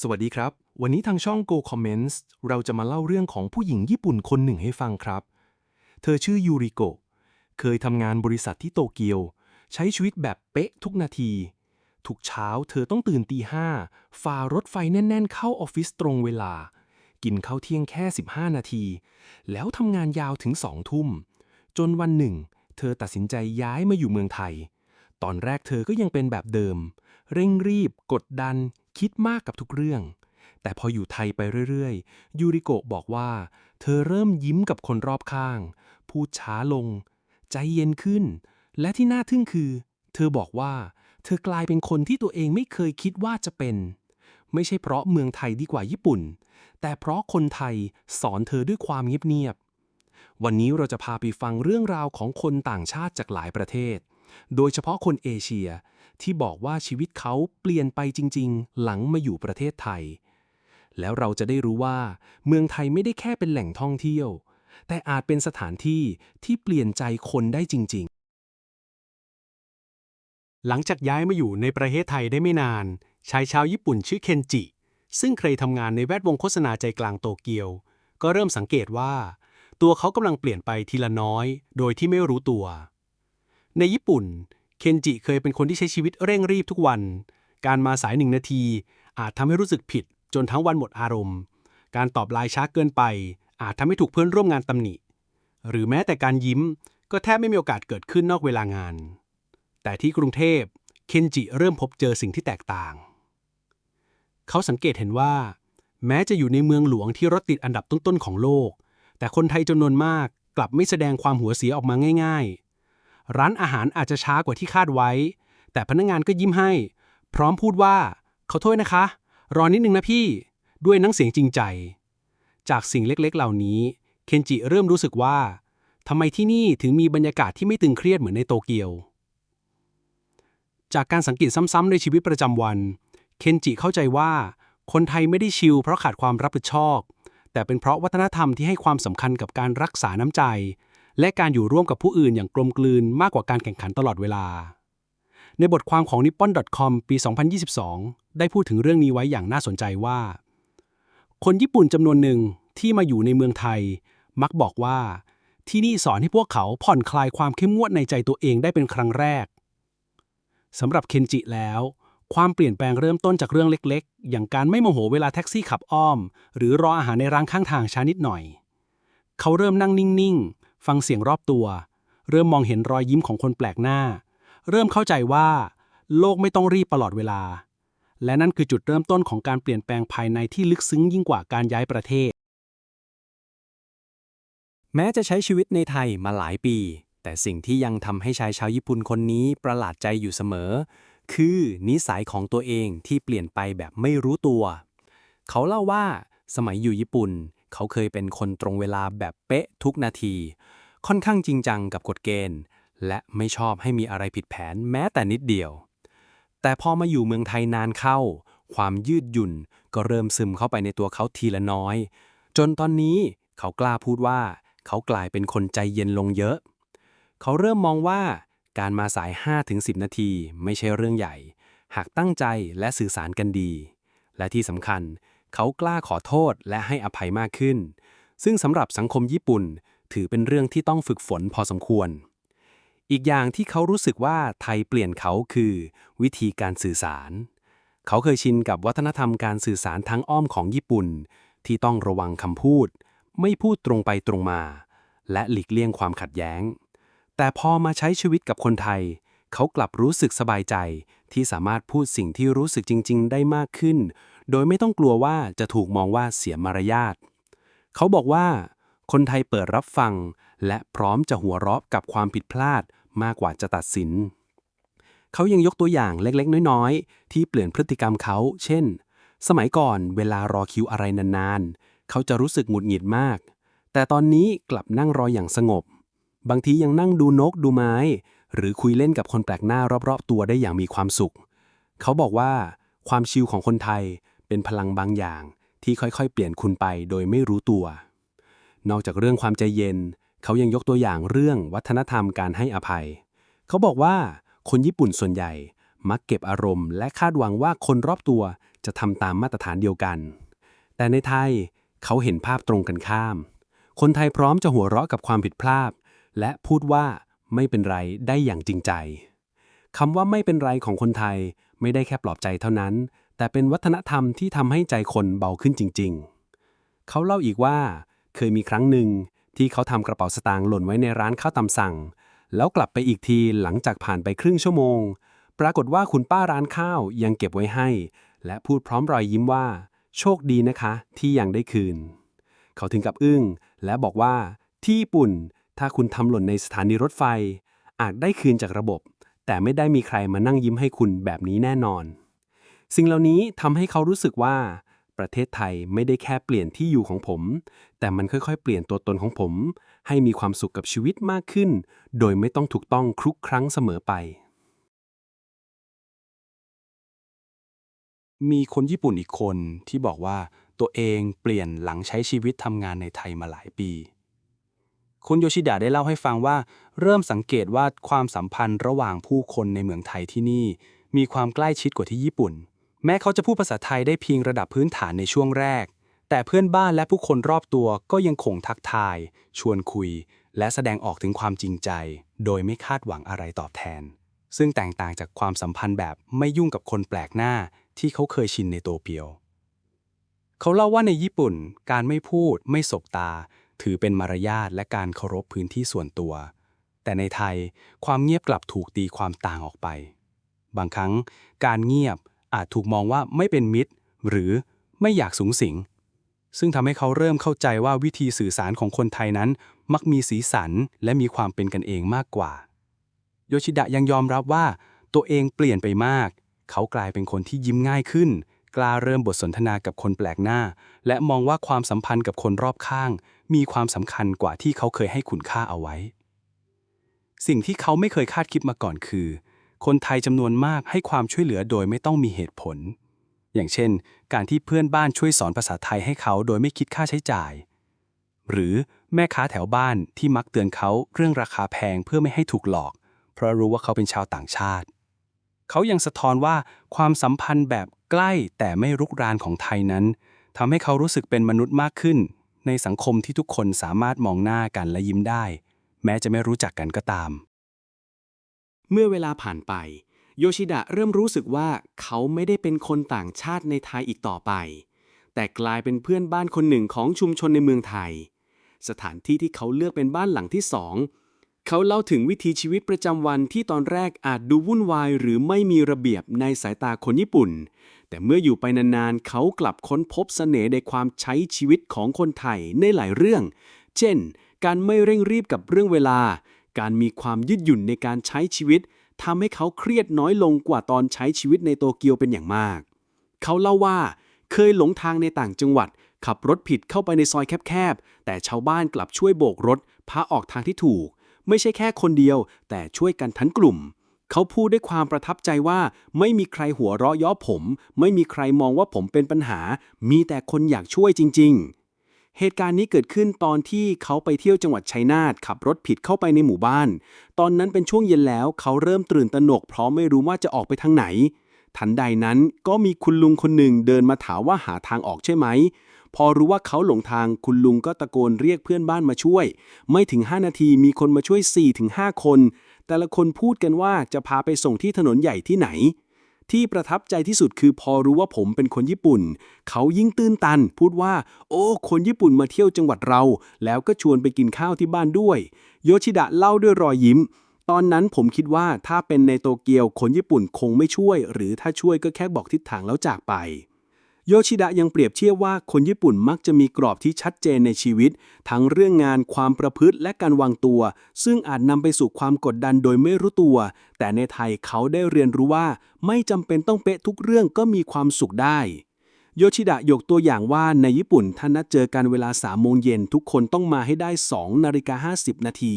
สวัสดีครับ วันนี้ทางช่อง Go Comments เราจะมาเล่าเรื่องของผู้หญิงญี่ปุ่นคนหนึ่งให้ฟังครับ เธอชื่อยูริโกะ เคยทำงานบริษัทที่โตเกียว ใช้ชีวิตแบบเป๊ะทุกนาที ทุกเช้าเธอต้องตื่นตีห้าฝ่ารถไฟแน่น ๆ เข้าออฟฟิศตรงเวลา กินข้าวเที่ยงแค่ 15 นาที แล้วทำงานยาวถึง2ทุ่ม จนวันหนึ่ง เธอตัดสินใจย้ายมาอยู่เมืองไทย ตอนแรกเธอก็ยังเป็นแบบเดิม เร่งรีบ กดดัน คิดมากกับทุกเรื่อง แต่พออยู่ไทยไปเรื่อยๆ ยูริโกะบอกว่า เธอเริ่มยิ้มกับคนรอบข้าง พูดช้าลง ใจเย็นขึ้น และที่น่าทึ่งคือ เธอบอกว่า เธอกลายเป็นคนที่ตัวเองไม่เคยคิดว่าจะเป็น ไม่ใช่เพราะเมืองไทยดีกว่าญี่ปุ่น แต่เพราะคนไทยสอนเธอด้วยความเงียบๆ วันนี้เราจะพาไปฟังเรื่องราวของคนต่างชาติจากหลายประเทศ โดยเฉพาะคนเอเชีย ที่บอกว่าชีวิตเขาเปลี่ยนไปจริง ๆ หลังมาอยู่ประเทศไทย แล้วเราจะได้รู้ว่า เมืองไทยไม่ได้แค่เป็นแหล่งท่องเที่ยว แต่อาจเป็นสถานที่ที่เปลี่ยนใจคนได้จริง ๆ หลังจากย้ายมาอยู่ในประเทศไทยได้ไม่นาน ชายชาวญี่ปุ่นชื่อเคนจิ ซึ่งเคยทำงานในแวดวงโฆษณาใจกลางโตเกียว ก็เริ่มสังเกตว่า ตัวเขากำลังเปลี่ยนไปทีละน้อย โดยที่ไม่รู้ตัว ในญี่ปุ่น เคนจิเคยเป็นคนที่ใช้ชีวิตเร่งรีบทุกวัน การมาสายหนึ่งนาที อาจทำให้รู้สึกผิด จนทั้งวันหมดอารมณ์ การตอบไลน์ช้าเกินไป อาจทำให้ถูกเพื่อนร่วมงานตำหนิ หรือแม้แต่การยิ้มก็แทบไม่มีโอกาสเกิดขึ้นนอกเวลางาน แต่ที่กรุงเทพ เคนจิเริ่มพบเจอสิ่งที่แตกต่าง เขาสังเกตเห็นว่า แม้จะอยู่ในเมืองหลวงที่รถติดอันดับต้นๆของโลก แต่คนไทยจำนวนมากกลับไม่แสดงความหัวเสียออกมาง่าย ๆ ร้านอาหารอาจจะช้ากว่าที่คาดไว้ แต่พนักงานก็ยิ้มให้ พร้อมพูดว่าขอโทษนะคะ รอนิดนึงนะพี่ ด้วยน้ำเสียงจริงใจ จากสิ่งเล็กๆ เหล่านี้ เคนจิเริ่มรู้สึกว่าทำไมที่นี่ถึงมีบรรยากาศที่ไม่ตึงเครียดเหมือนในโตเกียว จากการสังเกตซ้ำๆในชีวิตประจำวัน เคนจิเข้าใจว่า คนไทยไม่ได้ชิลเพราะขาดความรับผิดชอบ แต่เป็นเพราะวัฒนธรรมที่ให้ความสำคัญกับการรักษาน้ำใจ และการอยู่ร่วมกับผู้อื่นอย่างกลมกลืนมากกว่าการแข่งขันตลอดเวลา ในบทความของ nippon.com ปี 2022 ได้พูดถึงเรื่องนี้ไว้อย่างน่าสนใจว่า คนญี่ปุ่นจำนวนหนึ่งที่มาอยู่ในเมืองไทย มักบอกว่า ที่นี่สอนให้พวกเขาผ่อนคลายความเข้มงวดในใจตัวเองได้เป็นครั้งแรกสำหรับเคนจิแล้วความเปลี่ยนแปลงเริ่มต้นจากเรื่องเล็กๆ อย่างการไม่โมโหเวลาแท็กซี่ขับอ้อม หรือรออาหารในร้านข้างทางช้านิดหน่อย เขาเริ่มนั่งนิ่งๆ ฟังเสียงรอบตัว เริ่มมองเห็นรอยยิ้มของคนแปลกหน้า เริ่มเข้าใจว่า โลกไม่ต้องรีบตลอดเวลา และนั่นคือจุดเริ่มต้นของการเปลี่ยนแปลงภายในที่ลึกซึ้งยิ่งกว่าการย้ายประเทศ แม้จะใช้ชีวิตในไทยมาหลายปี แต่สิ่งที่ยังทำให้ชายชาวญี่ปุ่นคนนี้ประหลาดใจอยู่เสมอ คือนิสัยของตัวเองที่เปลี่ยนไปแบบไม่รู้ตัว เขาเล่าว่าสมัยอยู่ญี่ปุ่น เขาเคยเป็นคนตรงเวลาแบบเป๊ะทุกนาที ค่อนข้างจริงจังกับกฎเกณฑ์ และไม่ชอบให้มีอะไรผิดแผนแม้แต่นิดเดียว แต่พอมาอยู่เมืองไทยนานเข้า ความยืดหยุ่นก็เริ่มซึมเข้าไปในตัวเขาทีละน้อย จนตอนนี้เขากล้าพูดว่า เขากลายเป็นคนใจเย็นลงเยอะ เขาเริ่มมองว่าการมาสาย 5-10 นาทีไม่ใช่เรื่องใหญ่ หากตั้งใจและสื่อสารกันดี และที่สำคัญ เขากล้าขอโทษและให้อภัยมากขึ้น ซึ่งสำหรับสังคมญี่ปุ่น ถือเป็นเรื่องที่ต้องฝึกฝนพอสมควร อีกอย่างที่เขารู้สึกว่าไทยเปลี่ยนเขาคือ วิธีการสื่อสาร เขาเคยชินกับวัฒนธรรมการสื่อสารทางอ้อมของญี่ปุ่น ที่ต้องระวังคำพูด ไม่พูดตรงไปตรงมา และหลีกเลี่ยงความขัดแย้ง แต่พอมาใช้ชีวิตกับคนไทย เขากลับรู้สึกสบายใจที่สามารถพูดสิ่งที่รู้สึกจริง ๆ ได้มากขึ้น โดยไม่ต้องกลัวว่าจะถูกมองว่าเสียมารยาท เขาบอกว่า คนไทยเปิดรับฟัง และพร้อมจะหัวเราะกับความผิดพลาดมากกว่าจะตัดสิน เขายังยกตัวอย่างเล็กๆ น้อยๆ ที่เปลี่ยนพฤติกรรมเขา เช่น สมัยก่อนเวลารอคิวอะไรนานๆ เขาจะรู้สึกหงุดหงิดมาก แต่ตอนนี้กลับนั่งรออย่างสงบบางทียังนั่งดูนกดูไม้ หรือคุยเล่นกับคนแปลกหน้ารอบๆ ตัวได้อย่างมีความสุข เขาบอกว่า ความชิลของคนไทย เป็นพลังบางอย่าง ที่ค่อยๆ เปลี่ยนคุณไปโดยไม่รู้ตัว นอกจากเรื่องความใจเย็น เขายังยกตัวอย่างเรื่องวัฒนธรรมการให้อภัย เขาบอกว่าคนญี่ปุ่นส่วนใหญ่มักเก็บอารมณ์ และคาดหวังว่าคนรอบตัวจะทำตามมาตรฐานเดียวกัน แต่ในไทยเขาเห็นภาพตรงกันข้าม คนไทยพร้อมจะหัวเราะกับความผิดพลาด และพูดว่าไม่เป็นไรได้อย่างจริงใจคำว่าไม่เป็นไรของคนไทยไม่ได้แค่ปลอบใจเท่านั้น แต่เป็นวัฒนธรรมที่ทำให้ใจคนเบาขึ้นจริง ๆ เขาเล่าอีกว่า เคยมีครั้งหนึ่งที่เขาทำกระเป๋าสตางค์หล่นไว้ในร้านข้าวตำสั่ง แล้วกลับไปอีกทีหลังจากผ่านไปครึ่งชั่วโมง ปรากฏว่าคุณป้าร้านข้าวยังเก็บไว้ให้ และพูดพร้อมรอยยิ้มว่า โชคดีนะคะ ที่ยังได้คืน เขาถึงกับอึ้ง และบอกว่า ที่ญี่ปุ่น ถ้าคุณทำหล่นในสถานีรถไฟ อาจได้คืนจากระบบ แต่ไม่ได้มีใครมานั่งยิ้มให้คุณแบบนี้แน่นอน สิ่งเหล่านี้ทำให้เขารู้สึกว่า ประเทศไทยไม่ได้แค่เปลี่ยนที่อยู่ของผม แต่มันค่อยๆ เปลี่ยนตัวตนของผม ให้มีความสุขกับชีวิตมากขึ้น โดยไม่ต้องถูกต้องครุกครั้งเสมอไป มีคนญี่ปุ่นอีกคนที่บอกว่าตัวเองเปลี่ยนหลังใช้ชีวิตทำงานในไทยมาหลายปี คุณโยชิดะได้เล่าให้ฟังว่า เริ่มสังเกตว่าความสัมพันธ์ระหว่างผู้คนในเมืองไทยที่นี่ มีความใกล้ชิดกว่าที่ญี่ปุ่น แม้เขาจะพูดภาษาไทยได้เพียงระดับพื้นฐานในช่วงแรก แต่เพื่อนบ้านและผู้คนรอบตัวก็ยังคงทักทาย ชวนคุย และแสดงออกถึงความจริงใจ โดยไม่คาดหวังอะไรตอบแทน ซึ่งแตกต่างจากความสัมพันธ์แบบไม่ยุ่งกับคนแปลกหน้าที่เขาเคยชินในโตเกียว เขาเล่าว่าในญี่ปุ่น การไม่พูด ไม่สบตา ถือเป็นมารยาทและการเคารพพื้นที่ส่วนตัว แต่ในไทยความเงียบกลับถูกตีความต่างออกไป บางครั้งการเงียบ อาจถูกมองว่าไม่เป็นมิตร หรือไม่อยากสูงสิง ซึ่งทำให้เขาเริ่มเข้าใจว่าวิธีสื่อสารของคนไทยนั้น มักมีสีสันและมีความเป็นกันเองมากกว่า โยชิดะยังยอมรับว่า ตัวเองเปลี่ยนไปมาก เขากลายเป็นคนที่ยิ้มง่ายขึ้น กล้าเริ่มบทสนทนากับคนแปลกหน้า และมองว่าความสัมพันธ์กับคนรอบข้าง มีความสำคัญกว่าที่เขาเคยให้คุณค่าเอาไว้ สิ่งที่เขาไม่เคยคาดคิดมาก่อนคือ คนไทยจำนวนมากให้ความช่วยเหลือโดยไม่ต้องมีเหตุผล อย่างเช่น การที่เพื่อนบ้านช่วยสอนภาษาไทยให้เขาโดยไม่คิดค่าใช้จ่าย หรือแม่ค้าแถวบ้านที่มักเตือนเขาเรื่องราคาแพงเพื่อไม่ให้ถูกหลอก เพราะรู้ว่าเขาเป็นชาวต่างชาติ เขายังสะท้อนว่าความสัมพันธ์แบบใกล้แต่ไม่รุกรานของไทยนั้นทำให้เขารู้สึกเป็นมนุษย์มากขึ้น ในสังคมที่ทุกคนสามารถมองหน้ากันและยิ้มได้ แม้จะไม่รู้จักกันก็ตาม เมื่อเวลาผ่านไป โยชิดะเริ่มรู้สึกว่าเขาไม่ได้เป็นคนต่างชาติในไทยอีกต่อไป แต่กลายเป็นเพื่อนบ้านคนหนึ่งของชุมชนในเมืองไทย สถานที่ที่เขาเลือกเป็นบ้านหลังที่สองเขาเล่าถึงวิถีชีวิตประจำวันที่ตอนแรกอาจดูวุ่นวาย หรือไม่มีระเบียบในสายตาคนญี่ปุ่น แต่เมื่ออยู่ไปนานๆ เขากลับค้นพบเสน่ห์ในความใช้ชีวิตของคนไทยในหลายเรื่อง เช่น การไม่เร่งรีบกับเรื่องเวลา การมีความยืดหยุ่นในการใช้ชีวิตทำให้เขาเครียดน้อยลงกว่าตอนใช้ชีวิตในโตเกียวเป็นอย่างมาก เขาเล่าว่าเคยหลงทางในต่างจังหวัด ขับรถผิดเข้าไปในซอยแคบๆ แต่ชาวบ้านกลับช่วยโบกรถพาออกทางที่ถูก ไม่ใช่แค่คนเดียว แต่ช่วยกันทั้งกลุ่ม เขาพูดด้วยความประทับใจว่า ไม่มีใครหัวเราะย้อผม ไม่มีใครมองว่าผมเป็นปัญหา มีแต่คนอยากช่วยจริง ๆ เหตุการณ์นี้เกิดขึ้นตอนที่เขาไปเที่ยวจังหวัดชัยนาทขับรถผิดเข้าไปในหมู่บ้าน ตอนนั้นเป็นช่วงเย็นแล้วเขาเริ่มตื่นตระหนกเพราะไม่รู้ว่าจะออกไปทางไหน ทันใดนั้นก็มีคุณลุงคนหนึ่งเดินมาถามว่าหาทางออกใช่ไหม พอรู้ว่าเขาหลงทางคุณลุงก็ตะโกนเรียกเพื่อนบ้านมาช่วย ไม่ถึง 5 นาทีมีคนมาช่วย 4-5 คน แต่ละคนพูดกันว่าจะพาไปส่งที่ถนนใหญ่ที่ไหน ที่ประทับใจที่สุดคือพอรู้ว่าผมเป็นคนญี่ปุ่น เขายิ่งตื้นตัน พูดว่า โอ้ คนญี่ปุ่นมาเที่ยวจังหวัดเรา แล้วก็ชวนไปกินข้าวที่บ้านด้วย โยชิดะเล่าด้วยรอยยิ้ม ตอนนั้นผมคิดว่าถ้าเป็นในโตเกียวคนญี่ปุ่นคงไม่ช่วย หรือถ้าช่วยก็แค่บอกทิศทางแล้วจากไป โยชิดะยังเปรียบเทียบว่าคนญี่ปุ่นมักจะมีกรอบที่ชัดเจนในชีวิต ทั้งเรื่องงานความประพฤติและการวางตัว ซึ่งอาจนำไปสู่ความกดดันโดยไม่รู้ตัว แต่ในไทยเขาได้เรียนรู้ว่า ไม่จำเป็นต้องเป๊ะทุกเรื่องก็มีความสุขได้ โยชิดะยกตัวอย่างว่าในญี่ปุ่นถ้านัดเจอกันเวลา3โมงเย็นทุกคนต้องมาให้ได้2นาฬิกา50 นาที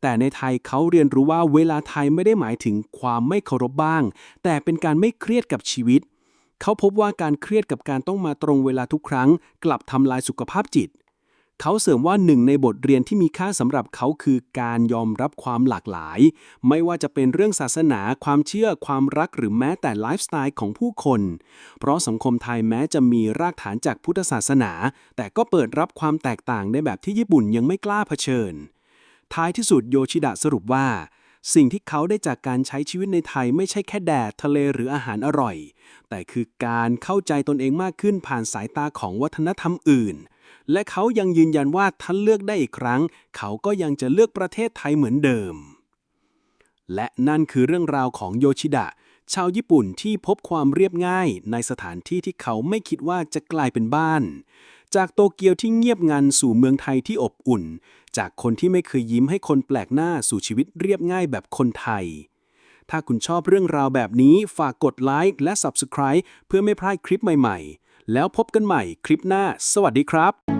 แต่ในไทยเขาเรียนรู้ว่าเวลาไทยไม่ได้หมายถึงความไม่เคารพบ้าง แต่เป็นการไม่เครียดกับชีวิต เขาพบว่าการเครียดกับการต้องมาตรงเวลาทุกครั้ง กลับทำลายสุขภาพจิต เขาเสริมว่าหนึ่งในบทเรียนที่มีค่าสำหรับเขาคือการยอมรับความหลากหลาย ไม่ว่าจะเป็นเรื่องศาสนา ความเชื่อ ความรักหรือแม้แต่ไลฟ์สไตล์ของผู้คน เพราะสังคมไทยแม้จะมีรากฐานจากพุทธศาสนา แต่ก็เปิดรับความแตกต่างในแบบที่ญี่ปุ่นยังไม่กล้าเผชิญ ท้ายที่สุดโยชิดะสรุปว่า สิ่งที่เขาได้จากการใช้ชีวิตในไทยไม่ใช่แค่แดดทะเลหรืออาหารอร่อย แต่คือการเข้าใจตนเองมากขึ้นผ่านสายตาของวัฒนธรรมอื่น และเขายังยืนยันว่าถ้าเลือกได้อีกครั้ง เขาก็ยังจะเลือกประเทศไทยเหมือนเดิม และนั่นคือเรื่องราวของโยชิดะ ชาวญี่ปุ่นที่พบความเรียบง่ายในสถานที่ที่เขาไม่คิดว่าจะกลายเป็นบ้าน จากโตเกียวที่เงียบงันสู่เมืองไทยที่อบอุ่น จากคนที่ไม่เคยยิ้มให้คนแปลกหน้าสู่ชีวิตเรียบง่ายแบบคนไทย ถ้าคุณชอบเรื่องราวแบบนี้ฝากกดไลค์และ Subscribe เพื่อไม่พลาดคลิปใหม่ๆ แล้วพบกันใหม่คลิปหน้า สวัสดีครับ